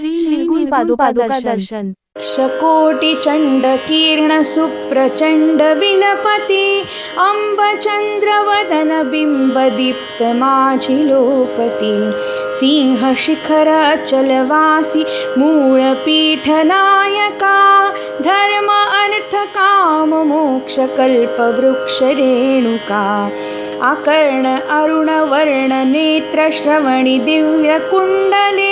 श्री निर्गुण पादुका दर्शन क्षकोटिचण्डकीर्णसुप्रचण्डविलपति अम्बचन्द्रवदनबिम्बदीप्तमाझिलोपति सिंहशिखरचलवासि मूळपीठनायका धर्म अर्थकाममोक्षकल्पवृक्षरेणुका आकर्ण अरुणवर्णनेत्रश्रवणि दिव्यकुण्डले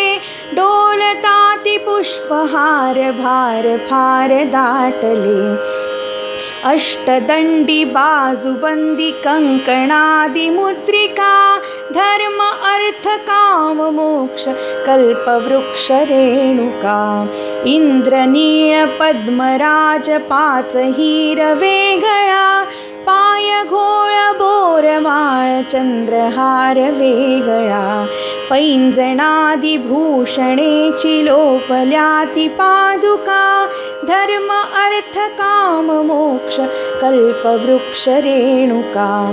डोलताति पुष्पहार भार भार दाटले। अष्टदण्डि बाजुबन्दि कङ्कणादिमुद्रिका धर्म अर्थकाममोक्ष कल्पवृक्षरेणुका इन्द्रनीळपद्मराजपाचहीरवेगया पाय घोळ बोरमाळ चन्द्रहार वेगळा. पैञ्जणादिभूषणेचि लोपल्याति पादुका. धर्म अर्थकाममोक्ष कल्पवृक्षरेणुका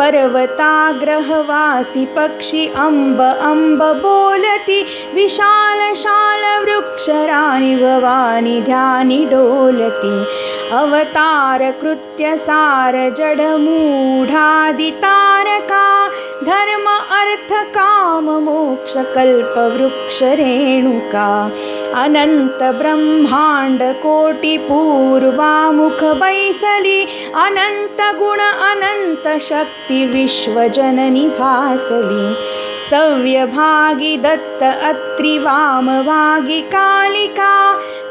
पर्वताग्रहवासि पक्षि अम्ब अम्ब बोलति विशालशालवृक्षराणि भवानि ध्यानि डोलति। अवतारकृत्य सारजडमूढादितारका धर्म अर्थकाममोक्षकल्पवृक्षरेणुका अनन्तब्रह्माण्डकोटिपूर्वामुखवैसलि अनन्तगुण भासलि सव्यभागि दत्त अत्रि वामभागि कालिका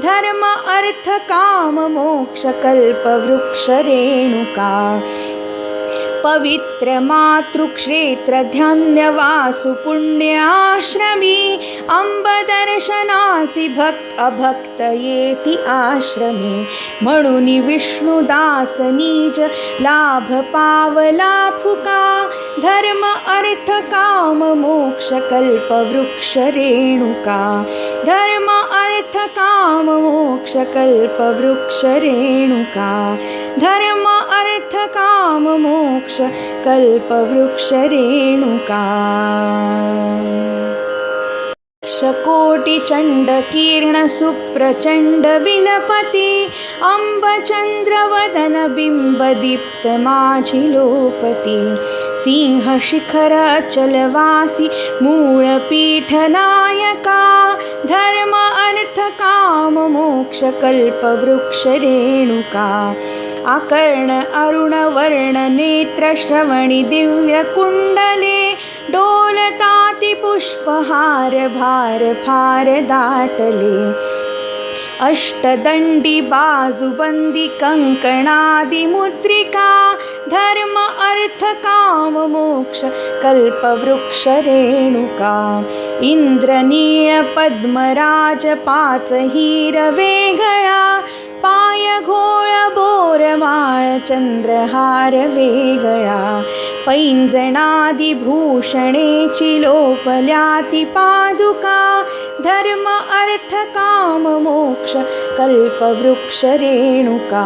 धर्म अर्थकाममोक्षकल्पवृक्षरेणुका पवित्रमातृक्षेत्रधन्यवासु पुण्याश्रमी अम्बदर्शनासि भक्त अभक्तयेति आश्रमे। मणुनि विष्णुदासनीज लाभपावलाफुका धर्म अर्थकाममोक्षकल्पवृक्षरेणुका धर्म अर्थकाममोक्षकल्पवृक्षरेणुका धर्म अर्थकाममोक्ष कल्पवृक्षरेणुका शकोटिचण्डकीर्णसुप्रचण्डविलपति अम्बचन्द्रवदनबिम्बदीप्तमाझिलोपति सिंहशिखरचलवासि मूळपीठनायका धर्म अर्थकाममोक्षकल्पवृक्षरेणुका आकर्ण अरुणवर्णनेत्रश्रवणि दिव्यकुण्डले डोलताति पुष्पहार भार भार दाटले अष्टदण्डि बाजुबन्दि कङ्कणादिमुद्रिका धर्म अर्थकाममोक्ष कल्पवृक्षरेणुका इन्द्रनीळपद्मराजपाचहीरवेगया पाय घोळ बोरमाळ चन्द्रहार वेगळा पैञ्जणादिभूषणेचि लोपल्याति पादुका धर्म अर्थकाममोक्ष कल्पवृक्षरेणुका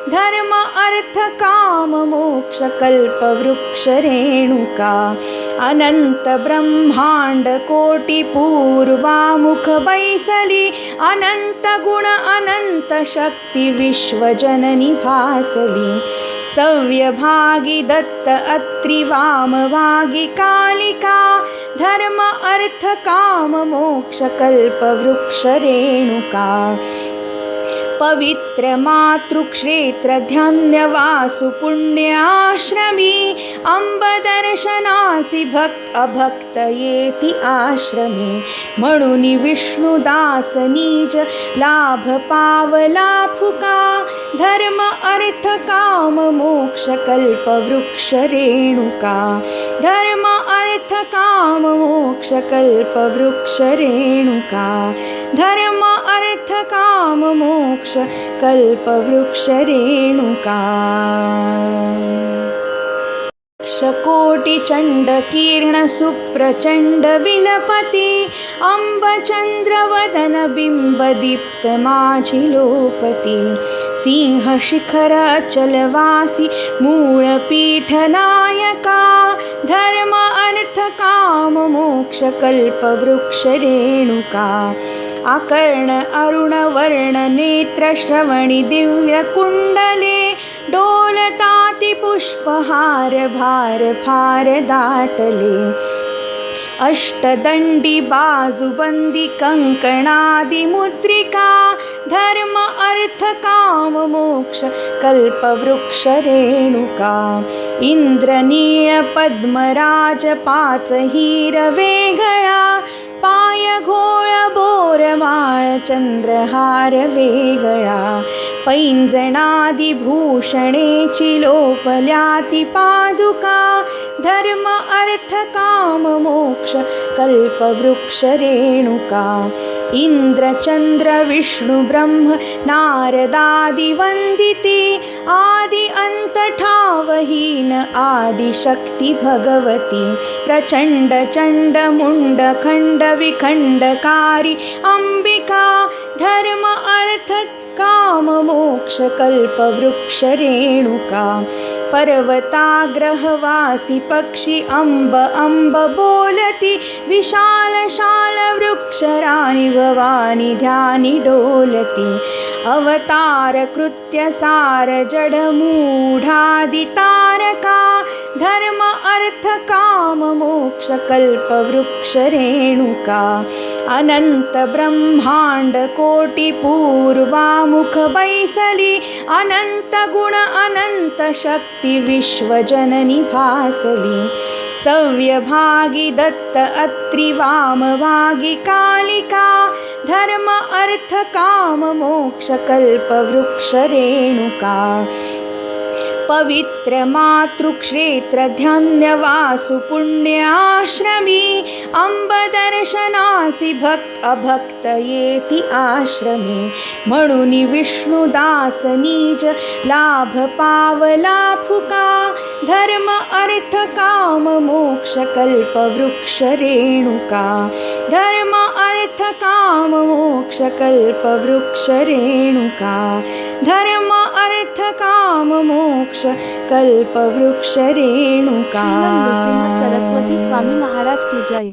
अवतारकृत्य सारजडमूढादितारका धर्म अर्थकाममोक्षकल्पवृक्षरेणुका अनन्तब्रह्माण्डकोटिपूर्वामुखवैसलि अनन्तगुण अनन्तशक्तिविश्वजननि भासलि। सव्यभागी दत्त अत्रि वामभागी कालिका धर्म अर्थ काम मोक्ष कल्प वृक्ष रेणुका पवित्र मातृक्षेत्र ध्यान्यवासु पुण्याश्रमी अंब दर्शनासी भक्त अभक्त येति आश्रमे म्हणून विष्णुदास निज लाभ पावला फुका धर्म अर्थ काम मोक्ष कल्प वृक्ष रेणुका धर्म अर्थ काम मोक्ष कल्प वृक्ष रेणुका धर्म अर्थ काम मोक्ष कल्प वृक्ष रेणुका कोटिचण्ड किर्ण सुप्रचण्ड विलपति अम्बचन्द्रवदन बिम्बदीप्त माझि लोपति सिंहशिखर अचलवासि मूळपीठनायका धर्म अर्थ रेणुका आकर्ण अरुण वर्ण नेत्र श्रवणि दिव्य कुण्डले डोलताति पुष्पहार भार फार दाटले। अष्टदण्डि बाजुबन्दि कङ्कणादिमुद्रिका धर्म अर्थ काम मोक्ष कल्पवृक्ष रेणुका इन्द्रनीळ पद्मराज पाच हिरवेगळा पाय घोळ बोरमाळ चंद्रहार वेगळा. पैंजणादिभूषणेची लोपल्याति पादुका. धर्म अर्थ काम मोक्ष कल्पवृक्ष रेणुका. इन्द्रचन्द्र विष्णु ब्रह्म नारदादिवन्दिते आदि अन्तठावहीन आदिशक्ति भगवती. खण्ड विखण्डकारी अम्बिका धर्म अर्थ काम पर्वताग्रहवासि पक्षि अम्ब अम्ब बोलति विशाल शाल वृक्षराणि भवानि ध्यानि डोलति। अवतार कृत्य सार जडमूढादितारका धर्म अर्थ काम मोक्ष कल्प वृक्ष रेणुका। अनन्त ब्रह्माण्ड कोटि पूर्वामुख बैसली अनन्त गुण अनन्त शक्ति सव्यभागी दत्त अत्रि वामभागी कालिका। धर्म अर्थ काम मोक्ष कल्प वृक्ष दर्शनासी भक्त अभक्त येति आश्रमे। म्हणून विष्णुदास निज लाभ पावला फुका धर्म अर्थ काम मोक्ष कल्प वृक्ष रेणुका। धर्म अर्थ काम मोक्ष कल्प वृक्ष रेणुका। धर्म अर्थ काम मोक्ष कल्प वृक्ष रेणुका। सरस्वती स्वामी महाराज की जय